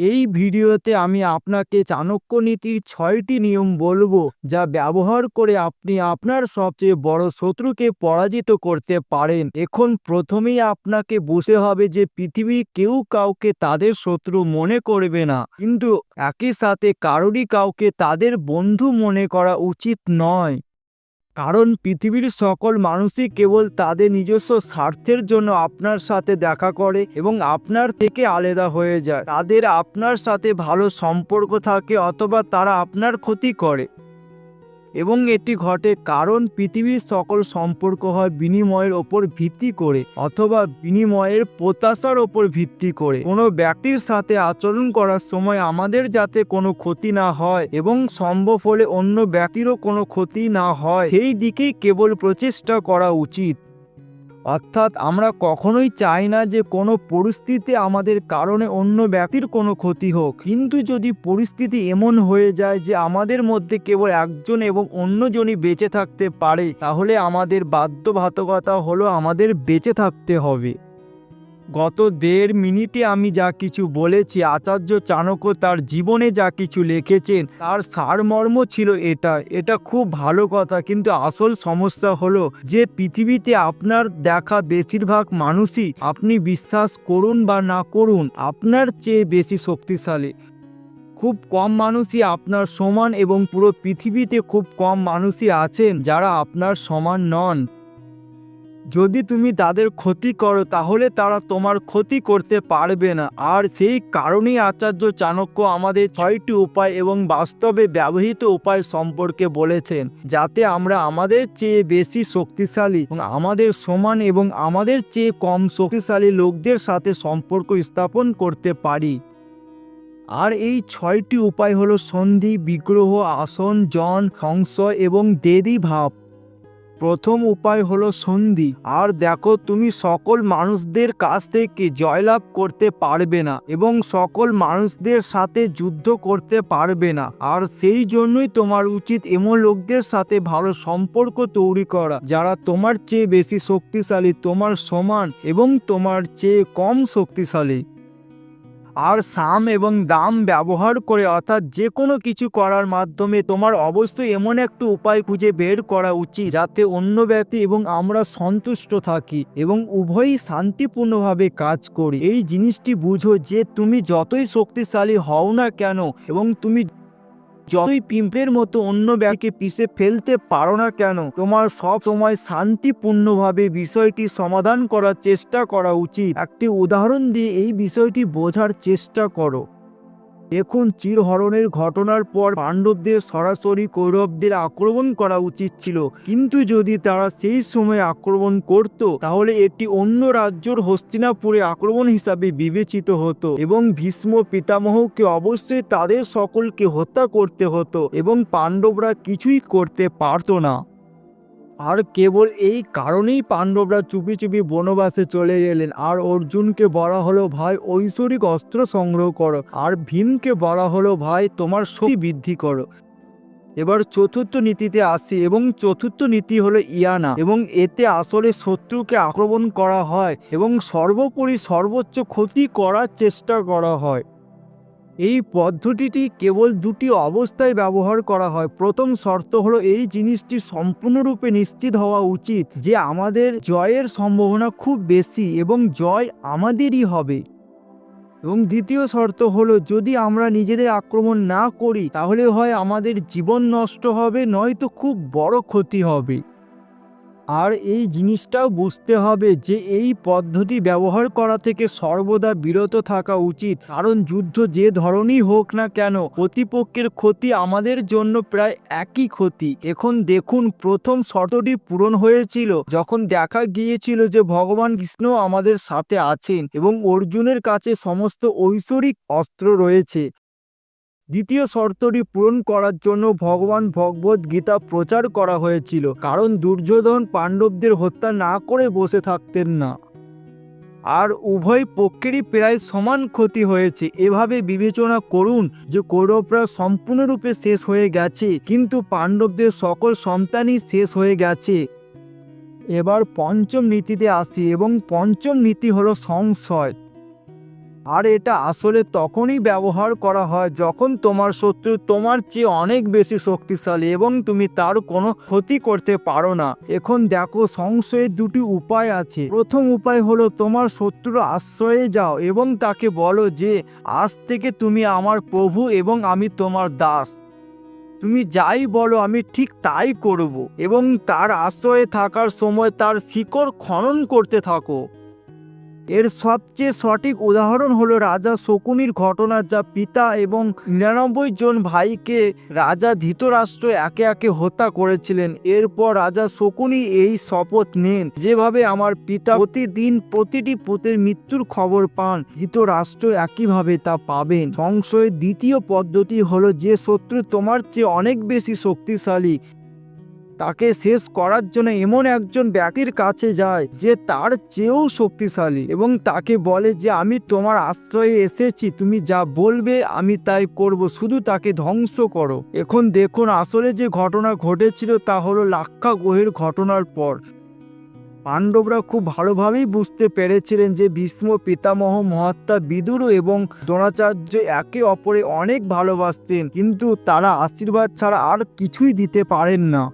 এই ভিডিওতে আমি আপনাকে চাণক্য নীতির ছয়টি নিয়ম বলব, যা ব্যবহার করে আপনি আপনার সবচেয়ে বড় শত্রুকে পরাজিত করতে পারেন। এখন প্রথমেই আপনাকে বুঝতে হবে যে পৃথিবীর কেউ কাউকে তাদের শত্রু মনে করবে না। কিন্তু একই সাথে কারোরই কাউকে তাদের বন্ধু মনে করা উচিত নয়। কারণ পৃথিবীর সকল মানুষই কেবল তাদের নিজস্ব স্বার্থের জন্য আপনার সাথে দেখা করে এবং আপনার থেকে আলাদা হয়ে যায়। তাদের আপনার সাথে ভালো সম্পর্ক থাকে অথবা তারা আপনার ক্ষতি করে। এবং এটি ঘটে কারণ পৃথিবীর সকল সম্পর্ক হয় বিনিময়ের ওপর ভিত্তি করে অথবা বিনিময়ের প্রত্যাশার ওপর ভিত্তি করে। কোনো ব্যক্তির সাথে আচরণ করার সময় আমাদের যাতে কোনো ক্ষতি না হয় এবং সম্ভব হলে অন্য ব্যক্তিরও কোনো ক্ষতি না হয়, সেই দিকেই কেবল প্রচেষ্টা করা উচিত। অর্থাৎ আমরা কখনোই চাই না যে কোনো পরিস্থিতি আমাদের কারণে অন্য ব্যক্তির কোনো ক্ষতি হোক। কিন্তু যদি পরিস্থিতি এমন হয়ে যায় যে আমাদের মধ্যে কেবল একজন এবং অন্যজনই বেঁচে থাকতে পারে, তাহলে আমাদের বাধ্যবাধকতা হলো আমাদের বেঁচে থাকতে হবে। গত দেড় মিনিটে আমি যা কিছু বলেছি, আচার্য চাণক্য তার জীবনে যা কিছু লিখেছেন, তার সারমর্ম ছিল এটা। এটা খুব ভালো কথা, কিন্তু আসল সমস্যা হলো যে পৃথিবীতে আপনার দেখা বেশিরভাগ মানুষই আপনি বিশ্বাস করুন বা না করুন, আপনার চেয়ে বেশি শক্তিশালী। খুব কম মানুষই আপনার সমান এবং পুরো পৃথিবীতে খুব কম মানুষই আছেন যারা আপনার সমান নন। যদি তুমি তাদের ক্ষতি করো, তাহলে তারা তোমার ক্ষতি করতে পারবে না। আর সেই কারণেই আচার্য চাণক্য আমাদের ছয়টি উপায় এবং বাস্তবে ব্যবহৃত উপায় সম্পর্কে বলেছেন, যাতে আমরা আমাদের চেয়ে বেশি শক্তিশালী এবং আমাদের সমান এবং আমাদের চেয়ে কম শক্তিশালী লোকদের সাথে সম্পর্ক স্থাপন করতে পারি। আর এই ছয়টি উপায় হলো সন্ধি, বিগ্রহ, আসন, জন, সংশয় এবং দেরি ভাব প্রথম উপায় হলো সন্ধি। আর দেখো, তুমি সকল মানুষদের কাছ থেকে জয়লাভ করতে পারবে না এবং সকল মানুষদের সাথে যুদ্ধ করতে পারবে না। আর সেই জন্যই তোমার উচিত এমন লোকদের সাথে ভালো সম্পর্ক তৈরি করা, যারা তোমার চেয়ে বেশি শক্তিশালী, তোমার সমান এবং তোমার চেয়ে কম শক্তিশালী। আর সাম এবং দাম ব্যবহার করে অর্থাৎ যে কোনো কিছু করার মাধ্যমে তোমার অবশ্যই এমন একটা উপায় খুঁজে বের করা উচিত যাতে অন্য ব্যক্তি এবং আমরা সন্তুষ্ট থাকি এবং উভয়ই শান্তিপূর্ণভাবে কাজ করি। এই জিনিসটি বুঝো যে তুমি যতই শক্তিশালী হও না কেন এবং তুমি যতই পিম্পের মতো অন্য ব্যক্তিকে পিষে ফেলতে পারো না কেন, তোমার সব সময় শান্তিপূর্ণভাবে বিষয়টি সমাধান করার চেষ্টা করা উচিত। একটি উদাহরণ দিয়ে এই বিষয়টি বোঝার চেষ্টা করো। দেখুন চিরহরণের ঘটনার পর পাণ্ডবদের সরাসরি কৌরবদের আক্রমণ করা উচিত ছিল। কিন্তু যদি তারা সেই সময় আক্রমণ করত, তাহলে এটি অন্য রাজ্যর হস্তিনাপুরে আক্রমণ হিসাবে বিবেচিত হতো এবং ভীষ্ম পিতামহকে অবশ্যই তাদের সকলকে হত্যা করতে হতো এবং পাণ্ডবরা কিছুই করতে পারতো না। আর কেবল এই কারণেই পাণ্ডবরা চুপি চুপি বনবাসে চলে গেলেন আর অর্জুনকে বলা হলো, ভাই, ঐশ্বরিক অস্ত্র সংগ্রহ করো। আর ভীমকে বলা হলো, ভাই, তোমার শক্তি বৃদ্ধি করো। এবার চতুর্থ নীতিতে আসি, এবং চতুর্থ নীতি হলো ইয়ানা, এবং এতে আসলে শত্রুকে আক্রমণ করা হয়, এবং সর্বোপরি সর্বোচ্চ ক্ষতি করার চেষ্টা করা হয়। এই পদ্ধতিটি কেবল দুটি অবস্থায় ব্যবহার করা হয়। প্রথম শর্ত হলো এই জিনিসটি সম্পূর্ণরূপে নিশ্চিত হওয়া উচিত যে আমাদের জয়ের সম্ভাবনা খুব বেশি এবং জয় আমাদেরই হবে। এবং দ্বিতীয় শর্ত হলো যদি আমরা নিজেদের আক্রমণ না করি, তাহলে হয় আমাদের জীবন নষ্ট হবে, নয়তো খুব বড় ক্ষতি হবে। আর এই জিনিসটাও বুঝতে হবে যে এই পদ্ধতি ব্যবহার করা থেকে সর্বদা বিরত থাকা উচিত। কারণ যুদ্ধ যে ধরনই হোক না কেন, প্রতিপক্ষের ক্ষতি আমাদের জন্য প্রায় একই ক্ষতি। এখন দেখুন, প্রথম শর্তটি পূরণ হয়েছিল, যখন দেখা গিয়েছিল যে ভগবান কৃষ্ণ আমাদের সাথে আছেন এবং অর্জুনের কাছে সমস্ত ঐশ্বরিক অস্ত্র রয়েছে। দ্বিতীয় শর্তটি পূরণ করার জন্য ভগবান ভগবত গীতা প্রচার করা হয়েছিল, কারণ দুর্যোধন পাণ্ডবদের হত্যা না করে বসে থাকতেন না। আর উভয় পক্ষেরই প্রায় সমান ক্ষতি হয়েছে, এভাবে বিবেচনা করুন যে কৌরবরা সম্পূর্ণরূপে শেষ হয়ে গেছে, কিন্তু পাণ্ডবদের সকল সন্তানই শেষ হয়ে গেছে। এবার পঞ্চম নীতিতে আসি, এবং পঞ্চম নীতি হলো সংশয়। আর এটা আসলে তখনই ব্যবহার করা হয় যখন তোমার শত্রু তোমার চেয়ে অনেক বেশি শক্তিশালী এবং তুমি তার কোনো ক্ষতি করতে পারো না। এখন দেখো, সংশয়ের দুটি উপায় আছে। প্রথম উপায় হলো তোমার শত্রুর আশ্রয়ে যাও এবং তাকে বলো যে, আজ থেকে তুমি আমার প্রভু এবং আমি তোমার দাস। তুমি যাই বলো, আমি ঠিক তাই করব। এবং তার আশ্রয়ে থাকার সময় তার শিকড় খনন করতে থাকো। এর সবচেয়ে সঠিক উদাহরণ হলো রাজা শকুনির ঘটনা, যা পিতা এবং নিরানব্বই জন ভাইকে রাজা ধৃতরাষ্ট্র একে একে হত্যা করেছিলেন। এরপর রাজা শকুনি এই শপথ নেন। যেভাবে আমার পিতা প্রতিদিন প্রতিটি পুতের মৃত্যুর খবর পান, ধৃতরাষ্ট্র একইভাবে তা পাবেন। সংশয়ের দ্বিতীয় পদ্ধতি হলো যে শত্রু তোমার চেয়ে অনেক বেশি শক্তিশালী তাকে শেষ করার জন্য এমন একজন ব্যক্তির কাছে যায় যে তার চেয়েও শক্তিশালী এবং তাকে বলে যে, আমি তোমার আশ্রয়ে এসেছি, তুমি যা বলবে আমি তাই করব, শুধু তাকে ধ্বংস করো। এখন দেখুন, আসলে যে ঘটনা ঘটেছিল তা হলো লাক্ষা গ্রহের ঘটনার পর। পাণ্ডবরা খুব ভালোভাবেই বুঝতে পেরেছিলেন যে, ভীষ্ম পিতামহ মহাত্মা বিদুর এবং দ্রোণাচার্য একে অপরে অনেক ভালোবাসতেন, কিন্তু তারা আশীর্বাদ ছাড়া আর কিছুই দিতে পারেন না।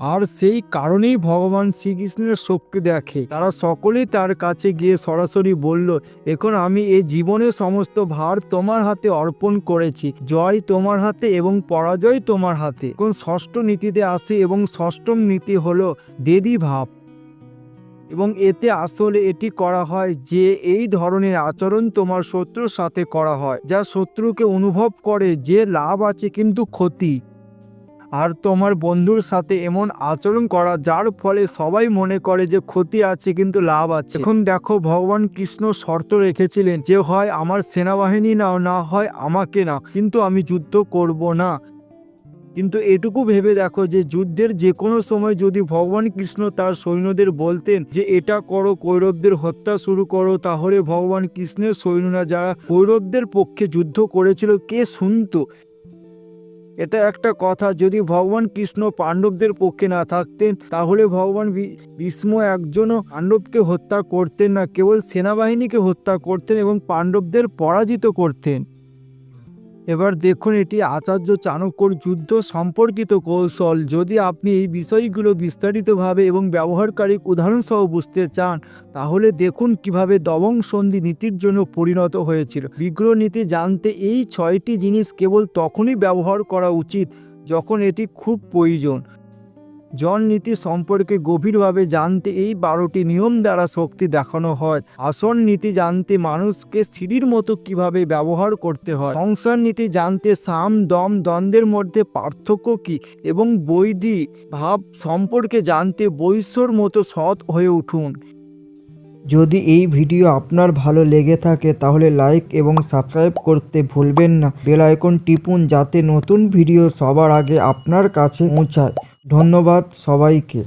আর সেই কারণেই ভগবান শ্রীকৃষ্ণের শক্তি দেখে। তারা সকলেই তার কাছে গিয়ে সরাসরি বলল, এখন আমি এই জীবনের সমস্ত ভার তোমার হাতে অর্পণ করেছি। জয় তোমার হাতে এবং পরাজয় তোমার হাতে। এখন ষষ্ঠ নীতিতে আসে এবং ষষ্ঠম নীতি হলো দেবী ভাব। এবং এতে আসলে এটি করা হয় যে এই ধরনের আচরণ তোমার শত্রুর সাথে করা হয়। যা শত্রুকে অনুভব করে যে লাভ আছে কিন্তু ক্ষতি। আর তোমার বন্ধুর সাথে এমন আচরণ করা, যার ফলে সবাই মনে করে যে ক্ষতি আছে কিন্তু লাভ আছে। এখন দেখো, ভগবান কৃষ্ণ শর্ত রেখেছিলেন যে হয় আমার সেনাবাহিনী নাও, না হয় আমাকে না কিন্তু আমি যুদ্ধ করব না। কিন্তু এটুকু ভেবে দেখো যে যুদ্ধের যে কোনো সময় যদি ভগবান কৃষ্ণ তার সৈন্যদের বলতেন যে এটা করো, কৌরবদের হত্যা শুরু করো, তাহলে ভগবান কৃষ্ণের সৈন্যরা যারা কৌরবদের পক্ষে যুদ্ধ করেছিল, কে শুনতো? এটা একটা কথা, যদি ভগবান কৃষ্ণ পাণ্ডবদের পক্ষে না থাকতেন, তাহলে ভগবান ভীষ্ম একজনও পাণ্ডবকে হত্যা করতেন না, কেবল সেনাবাহিনীকে হত্যা করতেন এবং পাণ্ডবদের পরাজিত করতেন। এবার দেখুন এটি আচার্য চাণক্যর যুদ্ধ সম্পর্কিত কৌশল। যদি আপনি এই বিষয়গুলো বিস্তারিতভাবে এবং ব্যবহারকারী উদাহরণসহ বুঝতে চান, তাহলে দেখুন কীভাবে দবং সন্ধি নীতির জন্য পরিণত হয়েছিল। বিগ্রহ নীতি জানতে এই ছয়টি জিনিস কেবল তখনই ব্যবহার করা উচিত যখন এটি খুব প্রয়োজন। জন নীতি সম্পর্কে গভীরভাবে জানতে এই বারোটি নিয়ম দ্বারা শক্তি দেখানো হয়। আসন নীতি জানতে মানুষকে সিঁড়ির মতো কীভাবে ব্যবহার করতে হয়? সংসার নীতি জানতে সাম, দম, দ্বন্দ্বের মধ্যে পার্থক্য কি? এবং বৈদি ভাব সম্পর্কে জানতে বৈশ্যর মতো সৎ হয়ে উঠুন। যদি এই ভিডিও আপনার ভালো লেগে থাকে, তাহলে লাইক এবং সাবস্ক্রাইব করতে ভুলবেন না। বেল আইকন টিপুন যাতে নতুন ভিডিও সবার আগে আপনার কাছে পৌঁছায়। ধন্যবাদ সবাইকে।